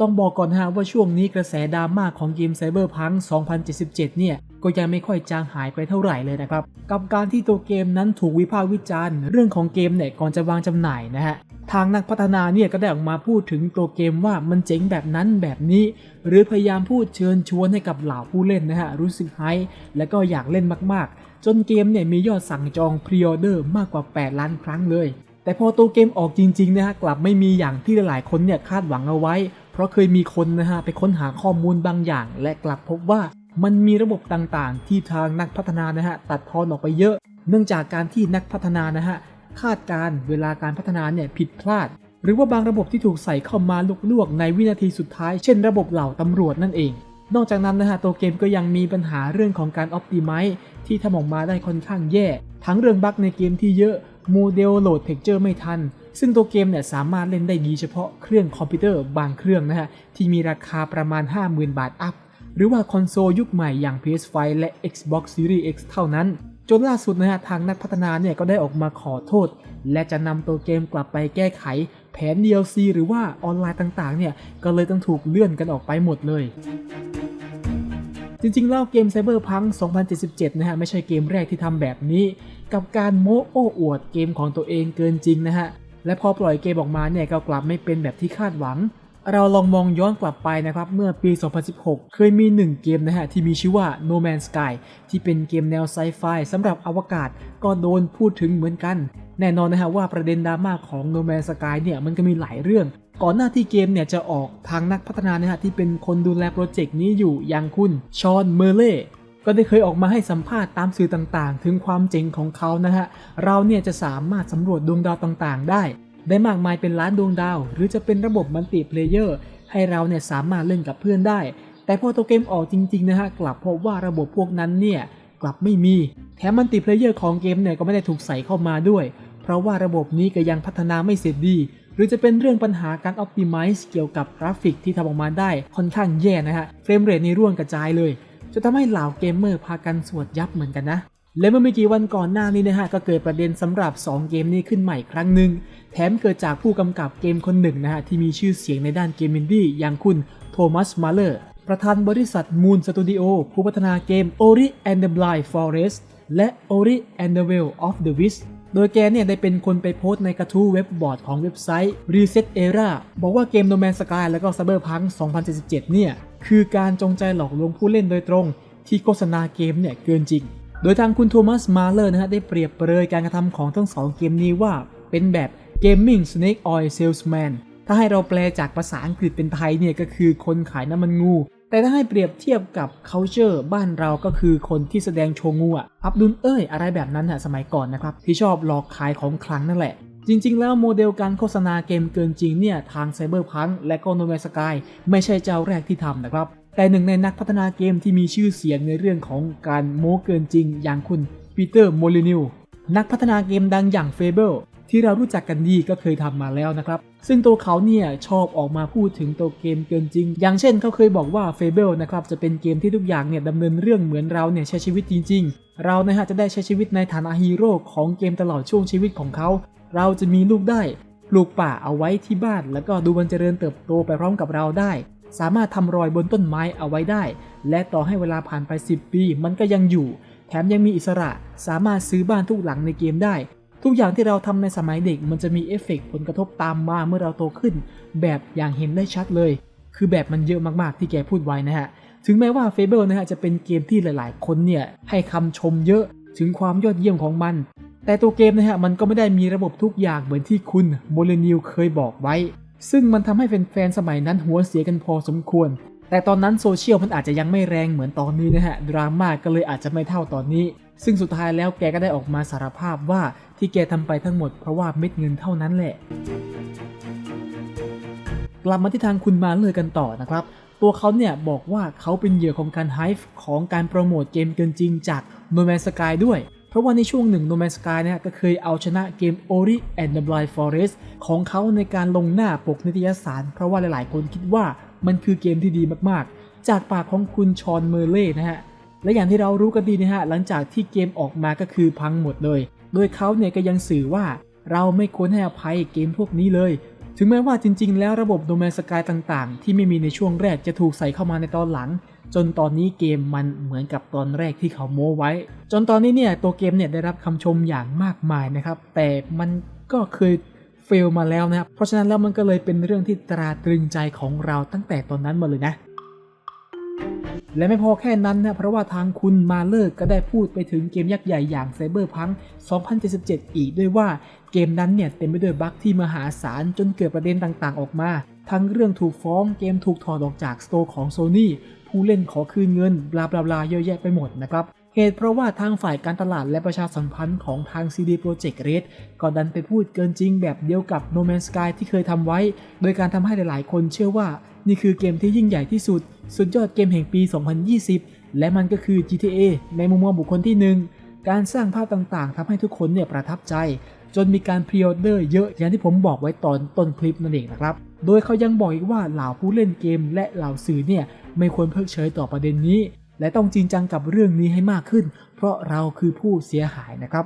ต้องบอกก่อนฮะว่าช่วงนี้กระแสดราม่าของเกม Cyberpunk 2077 เนี่ย ก็ยังไม่ค่อยจางหายไปเท่าไหร่เลยนะครับ กับการที่ตัวเกมนั้นถูกวิพากษ์วิจารณ์ เรื่องของเกมเนี่ยก่อนจะวางจำหน่ายนะฮะ ทางนักพัฒนาเนี่ยก็ได้ออกมาพูดถึงตัวเกมว่ามันเจ๋งแบบนั้นแบบนี้ หรือพยายามพูดเชิญชวนให้กับเหล่าผู้เล่นนะฮะรู้สึกไฮและก็อยากเล่นมากๆ จนเกมเนี่ยมียอดสั่งจองพรีออเดอร์มากกว่า 8 ล้านครั้งเลยแต่พอตัวเกมออกจริงๆนะฮะกลับไม่มีอย่างที่หลายๆคนเนี่ยคาดหวังเอาไว้เพราะเคยมีคนนะฮะไปค้นหาข้อมูลบางอย่าง และกลับพบว่ามันมีระบบต่างๆ ที่ทางนักพัฒนานะฮะตัดทอนออกไปเยอะ เนื่องจากการที่นักพัฒนานะฮะคาดการเวลาการพัฒนาเนี่ยผิดพลาด หรือว่าบางระบบที่ถูกใส่เข้ามาลวกๆในวินาทีสุดท้าย เช่น ระบบเหล่าตำรวจนั่นเอง นอกจากนั้นนะฮะตัวเกมก็ยังมีปัญหาเรื่องของการ Optimize ที่ทำออกมาได้ค่อนข้างแย่ ทั้งเรื่องบั๊กในเกมที่เยอะโมเดลโหลดเท็กเจอร์ไม่ทัน ซึ่งตัวเกมเนี่ยสามารถเล่นได้ดีเฉพาะเครื่องคอมพิวเตอร์บางเครื่องนะฮะที่มีราคาประมาณ 50,000 บาทอัพ หรือว่าคอนโซลยุคใหม่อย่าง PS5 และ Xbox Series X เท่านั้น จนล่าสุดนะฮะทางนักพัฒนาเนี่ยก็ได้ออกมาขอโทษ และจะนำตัวเกมกลับไปแก้ไข แผน DLC หรือว่าออนไลน์ต่างๆเนี่ยก็เลยต้องถูกเลื่อนกันออกไปหมดเลย จริงๆ แล้วเกม Cyberpunk 2077 นะฮะ ไม่ใช่เกมแรกที่ทำแบบนี้ กับการโม้โอ้อวดเกมของตัวเองเกินจริงนะฮะ และพอปล่อยเกมออกมาเนี่ยก็กลับไม่เป็นแบบที่คาดหวัง เราลองมองย้อนกลับไปนะครับ เมื่อปี 2016 เคยมี 1 เกมนะฮะ ที่มีชื่อว่า No Man's Sky ที่เป็นเกมแนวไซไฟสำหรับอวกาศก็โดนพูดถึงเหมือนกัน แน่นอนนะฮะว่าประเด็นดราม่าของ No Man's Sky เนี่ยมันก็มีหลายเรื่อง ก่อนหน้าที่เกมเนี่ยจะออกทางนักพัฒนานะฮะที่เป็นคนดูแลโปรเจกต์นี้อยู่อย่างคุณชอนเมอร์เล่ก็ได้เคยออกมาให้สัมภาษณ์ตามสื่อต่างๆ ถึงความเจ๋งของเขานะฮะ เราเนี่ยจะสามารถสำรวจดวงดาวต่างๆ ได้ ได้มากมายเป็นล้านดวงดาว หรือจะเป็นระบบมัลติเพลเยอร์ให้เราเนี่ยสามารถเล่นกับเพื่อนได้ แต่พอตัวเกมออกจริง ๆ นะฮะ กลับพบว่าระบบพวกนั้นเนี่ยกลับไม่มี แถมมัลติเพลเยอร์ของเกมเนี่ยก็ไม่ได้ถูกใส่เข้ามาด้วย เพราะว่าระบบนี้ก็ยังพัฒนาไม่เสร็จดี รือจะเป็นเรื่องปัญหาการ Optimize เกี่ยวกับกราฟิกที่ทำออกมาได้ค่อนข้างแย่นะฮะ เฟรมเรทในร่วงกระจายเลย จะทำให้เหล่าเกมเมอร์พากันสวดยับเหมือนกันนะ และเมื่อไม่กี่วันก่อนหน้านี้นะฮะ ก็เกิดประเด็นสำหรับ 2 เกมนี้ขึ้นใหม่ครั้งหนึ่ง แถมเกิดจากผู้กำกับเกมคนหนึ่งนะฮะที่มีชื่อเสียงในด้านเกมอินดี้อย่างคุณโทมัส มาเลอร์ประธานบริษัท Moon Studio ผู้พัฒนาเกม Ori and the Blind Forest และ Ori and the Will of the Wisps โดยแกเนี่ยได้เป็นคนไปโพสต์ในกระทู้เว็บบอร์ดของเว็บไซต์ Reset Era บอกว่าเกม No Man's Sky และก็ Cyberpunk 2077 เนี่ย คือการจงใจหลอกลวงผู้เล่นโดยตรง ที่โฆษณาเกมเนี่ยเกินจริง โดยทางคุณโทมัส มาเลอร์นะฮะได้เปรียบเปรยการกระทำของทั้งสองเกมนี้ว่า เป็นแบบ Gaming Snake Oil Salesman ถ้าให้เราแปลจากภาษาอังกฤษเป็นไทยเนี่ยก็คือคนขายน้ำมันงู แต่ถ้าให้เปรียบเทียบกับ culture บ้านเราก็คือคนที่แสดงโชว์งูอะอับดุลเอ้ยอะไรแบบนั้นฮะสมัยก่อนนะครับ ที่ชอบหลอกขายของคลังนั่นแหละ จริง ๆ แล้วโมเดลการโฆษณาเกมเกินจริงเนี่ย ทาง Cyberpunk และก็ No Man's Sky ไม่ใช่เจ้าแรกที่ทำนะครับ แต่หนึ่งในนักพัฒนาเกมที่มีชื่อเสียงในเรื่องของการโม้เกินจริง อย่างคุณปีเตอร์โมลินิวนักพัฒนาเกมดังอย่าง Fable ที่เรารู้จักกันดีก็เคยทำมาแล้วนะครับ ซึ่งตัวเขาเนี่ยชอบออกมาพูดถึงตัวเกมเกินจริง อย่างเช่นเขาเคยบอกว่า Fable นะครับจะเป็นเกมที่ทุกอย่างเนี่ยดำเนินเรื่องเหมือนเราเนี่ยใช้ชีวิตจริง ๆ เรานะฮะจะได้ใช้ชีวิตในฐานะฮีโร่ของเกมตลอดช่วงชีวิตของเขา เราจะมีลูกได้ปลูกป่าเอาไว้ที่บ้าน แล้วก็ดูมันเจริญเติบโตไปพร้อมกับเราได้ สามารถทำรอยบนต้นไม้เอาไว้ได้ และต่อให้เวลาผ่านไป 10 ปี มันก็ยังอยู่ แถมยังมีอิสระ สามารถซื้อบ้านทุกหลังในเกมได้ ทุกอย่างที่เราทำในสมัยเด็กมันจะมีเอฟเฟกต์ผลกระทบตามมาเมื่อเราโตขึ้น แบบอย่างเห็นได้ชัดเลย คือแบบมันเยอะมากๆที่แกพูดไว้นะฮะ ถึงแม้ว่า Fable นะฮะจะเป็นเกมที่หลายๆ คนเนี่ยให้คำชมเยอะถึงความยอดเยี่ยมของมัน แต่ตัวเกมนะฮะมันก็ไม่ได้มีระบบทุกอย่างเหมือนที่คุณโมเลนิวเคยบอกไว้ ซึ่งมันทำให้แฟนๆสมัยนั้นหัวเสียกันพอสมควร แต่ตอนนั้นโซเชียลมันอาจจะยังไม่แรงเหมือนตอนนี้นะฮะดราม่าก็เลยอาจจะไม่เท่าตอนนี้ ซึ่งสุดท้ายแล้วแกก็ได้ออกมาสารภาพว่าที่แกทำไปทั้งหมดเพราะว่าเม็ดเงินเท่านั้นแหละ กลับมาที่ทางคุณมาเลยกันต่อนะครับ ตัวเขาเนี่ยบอกว่าเขาเป็นเหยื่อของการไฮฟ์ของการโปรโมทเกมเกินจริงจาก No Man's Sky ด้วยเพราะว่าในช่วงหนึ่ง No Man's Sky เนี่ยก็เคยเอาชนะเกม Ori and the Blind Forest ของเขาในการลงหน้าปกนิตยสาร เพราะว่าหลายๆ คนคิดว่า มันคือเกมที่ดีมากๆ จากปากของคุณชอนเมอร์เล่นะฮะ และอย่างที่เรารู้กันดีนะฮะ หลังจากที่เกมออกมาก็คือพังหมดเลย โดยเขาเนี่ยก็ยังสื่อว่าเราไม่ควรให้อภัยเกมพวกนี้เลย ถึงแม้ว่าจริง ๆ แล้วระบบโดเมนสกายต่างๆ ที่ไม่มีในช่วงแรกจะถูกใส่เข้ามาในตอนหลัง จนตอนนี้เกมมันเหมือนกับตอนแรกที่เขาโม้ไว้ จนตอนนี้เนี่ยตัวเกมเนี่ยได้รับคำชมอย่างมากมายนะครับ แต่มันก็เคย ฟลมาแล้วนะครับ เพราะฉะนั้นแล้วมันก็เลยเป็นเรื่องที่ตราตรึงใจของเราตั้งแต่ตอนนั้นมาเลยนะและไม่พอแค่นั้นนะเพราะว่าทางคุณมาเลอร์ก็ได้พูดไปถึงเกมยักษ์ใหญ่อย่าง Cyberpunk 2077 อีกด้วยว่าเกมนั้นเนี่ยเต็มไปด้วยบั๊กที่มหาศาลจนเกิดประเด็นต่างๆ ออกมา ทั้งเรื่องถูกฟ้องเกมถูกถอดออกจากสโตร์ของ Sony ผู้เล่นขอคืนเงิน บลาบลาบลาเยอะแยะไปหมดนะครับ เหตุเพราะว่าทางฝ่ายการตลาดและประชาสัมพันธ์ของทาง CD Projekt Red ก็ดันไปพูดเกินจริงแบบเดียวกับ No Man's Sky ที่เคยทำไว้ โดยการทำให้หลายๆ คนเชื่อว่า นี่คือเกมที่ยิ่งใหญ่ที่สุด สุดยอดเกมแห่งปี 2020 และมันก็คือ GTA ในมุมมองบุคคลที่หนึ่งการสร้างภาพต่างๆทำให้ทุกคนเนี่ยประทับใจ จนมีการพรีออเดอร์เยอะอย่างที่ผมบอกไว้ตอนต้นคลิปนั่นเองนะครับ โดยเขายังบอกอีกว่าเหล่าผู้เล่นเกม และเหล่าสื่อเนี่ยไม่ควรเพิกเฉยต่อประเด็นนี้ และต้องจริงจังกับเรื่องนี้ให้มากขึ้น เพราะเราคือผู้เสียหายนะครับ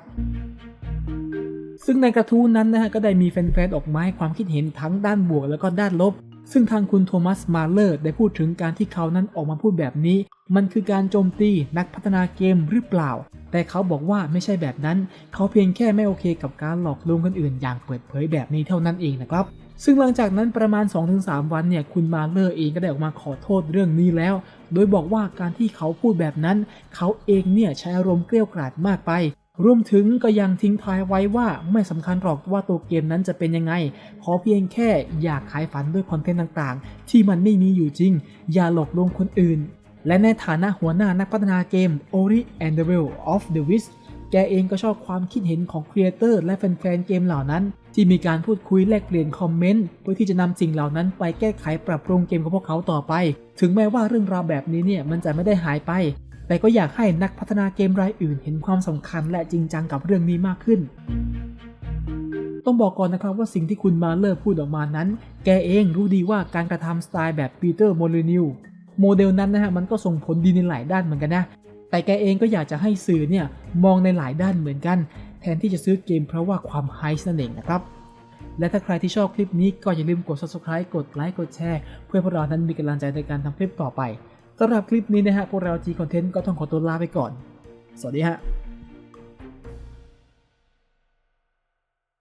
ซึ่งในกระทู้นั้นนะฮะก็ได้มีแฟนๆออกมาให้ความคิดเห็นทั้งด้านบวกแล้วก็ด้านลบ ซึ่งทางคุณโทมัสมาเลอร์ได้พูดถึงการที่เขานั้นออกมาพูดแบบนี้ มันคือการโจมตีนักพัฒนาเกมหรือเปล่า แต่เขาบอกว่าไม่ใช่แบบนั้น เขาเพียงแค่ไม่โอเคกับการหลอกลวงคนอื่น อย่างเปิดเผยแบบนี้เท่านั้นเองนะครับซึ่งหลังจากนั้นประมาณ 2-3 วันเนี่ย คุณมาเลอร์เองก็ได้ออกมาขอโทษเรื่องนี้แล้ว โดยบอกว่าการที่เขาพูดแบบนั้น เขาเองเนี่ยใช้อารมณ์เกลี้ยกราดมากไป รวมถึงก็ยังทิ้งท้ายไว้ว่าไม่สำคัญหรอกว่าตัวเกมนั้นจะเป็นยังไง ขอเพียงแค่อยากขายฝันด้วยคอนเทนต์ต่างๆ ที่มันไม่มีอยู่จริง อย่าหลอกลวงคนอื่น และในฐานะหัวหน้านักพัฒนาเกม Ori and the Will of the Wisps แกเองก็ชอบความคิดเห็นของครีเอเตอร์และแฟนๆเกมเหล่านั้น ที่มีการพูดคุยแลกเปลี่ยนคอมเมนต์เพื่อที่จะนำสิ่งเหล่านั้นไปแก้ไขปรับปรุงเกมของพวกเขาต่อไป ถึงแม้ว่าเรื่องราวแบบนี้เนี่ยมันจะไม่ได้หายไป แต่ก็อยากให้นักพัฒนาเกมรายอื่นเห็นความสำคัญและจริงจังกับเรื่องนี้มากขึ้น ต้องบอกก่อนนะครับว่าสิ่งที่คุณมาเลอร์พูดออกมานั้น แกเองรู้ดีว่าการกระทำสไตล์แบบปีเตอร์โมเลนิวโมเดลนั้นนะฮะมันก็ส่งผลดีในหลายด้านเหมือนกันนะแต่แกเองก็อยากจะให้สื่อเนี่ยมองในหลายด้านเหมือนกัน ทนที่จะซื้อเกมเพราะว่าความไฮส์นั่นเองนะครับ และถ้าใครที่ชอบคลิปนี้ก็อย่าลืมกด subscribe กดไลค์กดแชร์ เพื่อพวกเรานั้นมีกำลังใจในการทำคลิปต่อไปสำหรับคลิปนี้นะฮะพวกเรา G Content ก็ต้องขอตัวลาไปก่อน สวัสดีฮะ